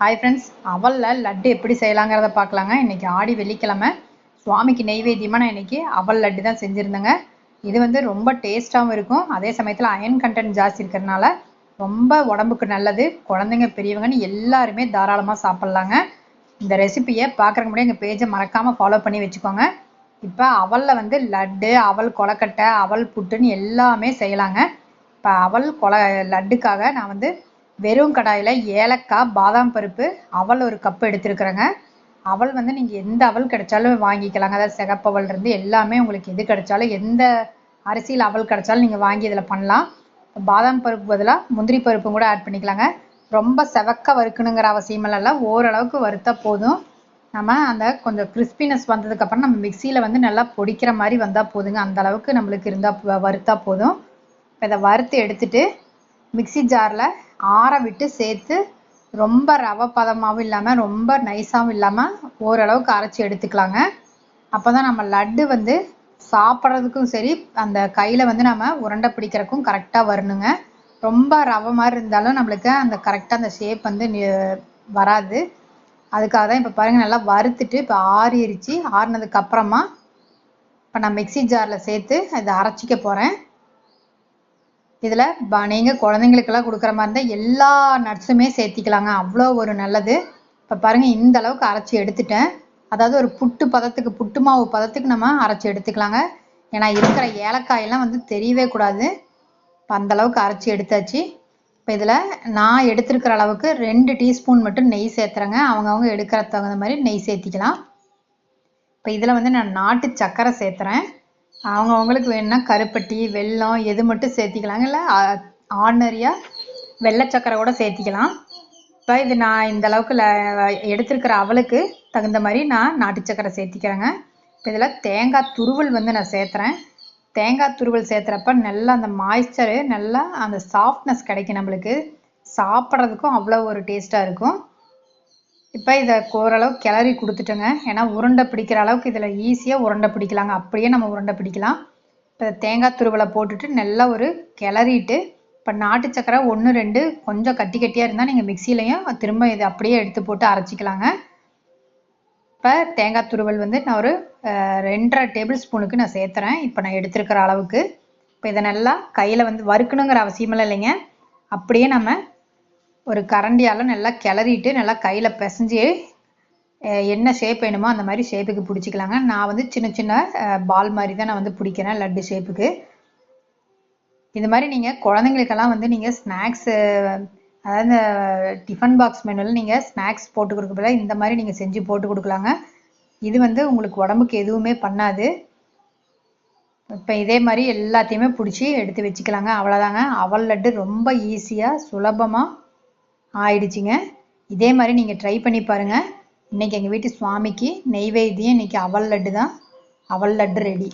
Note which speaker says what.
Speaker 1: Hi friends அவலில் laddu எப்படி செய்யலாங்கிறத பார்க்கலாங்க. இன்றைக்கி ஆடி வெள்ளிக்கிழமை. சுவாமிக்கு நெய்வேத்தியமாக நான் இன்றைக்கி அவல் லட்டு தான் செஞ்சுருந்தேங்க. இது வந்து ரொம்ப டேஸ்ட்டாகவும் இருக்கும். அதே சமயத்தில் அயன் கண்டென்ட் ஜாஸ்தி இருக்கிறதுனால ரொம்ப உடம்புக்கு நல்லது. குழந்தைங்க பெரியவங்கன்னு எல்லாருமே தாராளமாக சாப்பிட்லாங்க. இந்த ரெசிபியை பார்க்குறக்கு முன்னாடி எங்கள் பேஜை மறக்காமல் ஃபாலோ பண்ணி வச்சுக்கோங்க. இப்போ அவலில் வந்து லட்டு அவல் கொலக்கட்டை அவல் புட்டுன்னு எல்லாமே செய்யலாங்க. இப்போ அவல் கொல லட்டுக்காக நான் வந்து வெறும் கடாயில் ஏலக்காய் பாதாம் பருப்பு அவல் ஒரு கப் எடுத்துருக்குறேங்க. அவல் வந்து நீங்கள் எந்த அவல் கிடைச்சாலும் வாங்கிக்கலாங்க. அதாவது சிகப்பவல் இருந்து எல்லாமே உங்களுக்கு எது கிடைச்சாலும் எந்த அரிசியில் அவல் கிடைச்சாலும் நீங்கள் வாங்கி இதில் பண்ணலாம். பாதாம் பருப்பு பதிலாக முந்திரி பருப்பும் கூட ஆட் பண்ணிக்கலாங்க. ரொம்ப செவக்க வறுக்கணுங்கிற அவசியமெல்லாம் ஓரளவுக்கு வறுத்தா போதும். நம்ம அந்த கொஞ்சம் கிறிஸ்பினஸ் வந்ததுக்கப்புறம் நம்ம மிக்சியில் வந்து நல்லா பொடிக்கிற மாதிரி வந்தால் போதுங்க. அந்த அளவுக்கு நம்மளுக்கு இருந்தால் வறுத்தா போதும். இதை வறுத்து எடுத்துட்டு மிக்சி ஜாரில் ஆற விட்டு சேர்த்து ரொம்ப ரவை பதமாகவும் இல்லாமல் ரொம்ப நைஸாகவும் இல்லாமல் ஓரளவுக்கு அரைச்சி எடுத்துக்கலாங்க. அப்போ தான் நம்ம லட்டு வந்து சாப்பிட்றதுக்கும் சரி அந்த கையில் வந்து நம்ம உருண்டை பிடிக்கிறதுக்கும் கரெக்டாக வரணுங்க. ரொம்ப ரவை மாதிரி இருந்தாலும் நம்மளுக்கு அந்த கரெக்டாக அந்த ஷேப் வந்து வராது. அதுக்காக தான் இப்போ பாருங்கள் நல்லா வறுத்துட்டு இப்போ ஆறிடுச்சு ஆறினதுக்கப்புறமா இப்போ நான் மிக்சி ஜாரில் சேர்த்து இதை அரைச்சிக்க போகிறேன் இதில் நீங்கள் குழந்தைங்களுக்கெல்லாம் கொடுக்குற மாதிரி இருந்தால் எல்லா நட்ஸுமே சேர்த்திக்கலாங்க. அவ்வளோ ஒரு நல்லது. இப்போ பாருங்கள் இந்த அளவுக்கு அரைச்சி எடுத்துட்டேன். அதாவது ஒரு புட்டு பதத்துக்கு புட்டு மாவு பதத்துக்கு நம்ம அரைச்சி எடுத்துக்கலாங்க. ஏன்னா இருக்கிற ஏலக்காயெல்லாம் வந்து தெரியவே கூடாது. இப்போ அந்த அளவுக்கு அரைச்சி எடுத்தாச்சு. இப்போ இதில் நான் எடுத்துருக்கிற அளவுக்கு ரெண்டு டீஸ்பூன் மட்டும் நெய் சேர்த்துறேங்க. அவங்கவுங்க எடுக்கிற தகுந்த மாதிரி நெய் சேர்த்திக்கலாம். இப்போ இதில் வந்து நான் நாட்டு சர்க்கரை சேர்த்துறேன். அவங்கவுங்களுக்கு வேணும்னா கருப்பட்டி வெல்லம் எது மட்டும் சேர்த்திக்கலாங்க இல்லை ஆர்டினரியாக வெள்ளை சக்கரை கூட சேர்த்திக்கலாம். இப்போ இது நான் இந்த அளவுக்கு எடுத்துருக்கிற அவளுக்கு தகுந்த மாதிரி நான் நாட்டு சக்கரை சேர்த்திக்கிறேங்க. இப்போ இதில் தேங்காய் துருவல் வந்து நான் சேர்த்துறேன். தேங்காய் துருவல் சேர்த்துறப்ப நல்லா அந்த மாய்ஸ்சரு நல்லா அந்த சாஃப்ட்னஸ் கிடைக்கும் நம்மளுக்கு. சாப்பிட்றதுக்கும் அவ்வளோ ஒரு டேஸ்ட்டாக இருக்கும். இப்போ இதை ஓரளவு கிளறி கொடுத்துட்டோங்க. ஏன்னா உருண்டை பிடிக்கிற அளவுக்கு இதில் ஈஸியாக உருண்டை பிடிக்கலாங்க. அப்படியே நம்ம உருண்டை பிடிக்கலாம். இப்போ தேங்காய் துருவலை போட்டுட்டு நல்லா ஒரு கிளறிட்டு இப்போ நாட்டு சக்கரை ஒன்று ரெண்டு கொஞ்சம் கட்டி கட்டியாக இருந்தால் நீங்கள் மிக்சிலையும் திரும்ப இதை அப்படியே எடுத்து போட்டு அரைச்சிக்கலாங்க. இப்போ தேங்காய் துருவல் வந்து நான் ஒரு ரெண்டரை டேபிள் ஸ்பூனுக்கு நான் சேர்த்துறேன். இப்போ நான் எடுத்துருக்கிற அளவுக்கு. இப்போ இதை நல்லா கையில் வந்து வறுக்கணுங்கிற அவசியமெல்லாம் இல்லைங்க. அப்படியே நம்ம ஒரு கரண்டியால் நல்லா கிளறிட்டு நல்லா கையில் பிசைஞ்சு என்ன ஷேப் வேணுமோ அந்த மாதிரி ஷேப்புக்கு பிடிச்சிக்கலாங்க. நான் வந்து சின்ன சின்ன பால் மாதிரி தான் நான் வந்து பிடிக்கிறேன் லட்டு ஷேப்புக்கு இது மாதிரி நீங்கள் குழந்தைங்களுக்கெல்லாம் வந்து நீங்கள் ஸ்நாக்ஸு அதாவது டிஃபன் பாக்ஸ் மெனுவில் நீங்கள் ஸ்நாக்ஸ் போட்டு கொடுக்க இந்த மாதிரி நீங்கள் செஞ்சு போட்டு கொடுக்கலாங்க. இது வந்து உங்களுக்கு உடம்புக்கு எதுவுமே பண்ணாது. இப்போ இதே மாதிரி எல்லாத்தையுமே பிடிச்சி எடுத்து வச்சுக்கலாங்க. அவ்வளோதாங்க அவல் லட்டு ரொம்ப ஈஸியாக சுலபமாக ஆயிடுச்சுங்க. இதே மாதிரி நீங்கள் ட்ரை பண்ணி பாருங்கள் இன்றைக்கி எங்கள் வீட்டு சுவாமிக்கு நெய்வேத்தியம் இன்றைக்கி அவல் லட்டு தான். அவல் லட்டு ரெடி